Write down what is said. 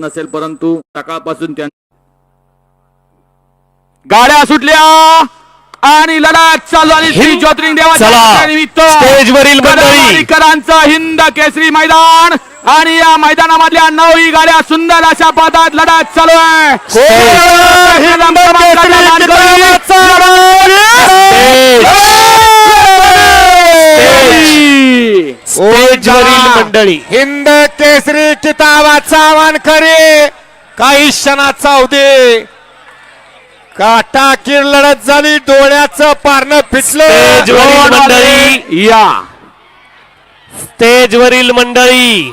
नसेल परंतु सकाळपासून त्या गाड्या सुटल्या आणि लढत चालू आणि श्री ज्योतिर्लिंग देवाच्या चला. यात्रेनिमित्त स्टेजवरील मंडळी. कदमवाडीकरांचं हिंद केसरी मैदान आणि या मैदानामधल्या नऊही गाड्या सुंदर अशा पदात लढत चालू आहे. मंडळी हिंद केसरी किताबाचा मानकरी काही क्षणाचा उदे काटाकीर लढत झाली डोळ्याचं पारणं फिटलं. स्टेजवरील मंडळी या. स्टेजवरील मंडळी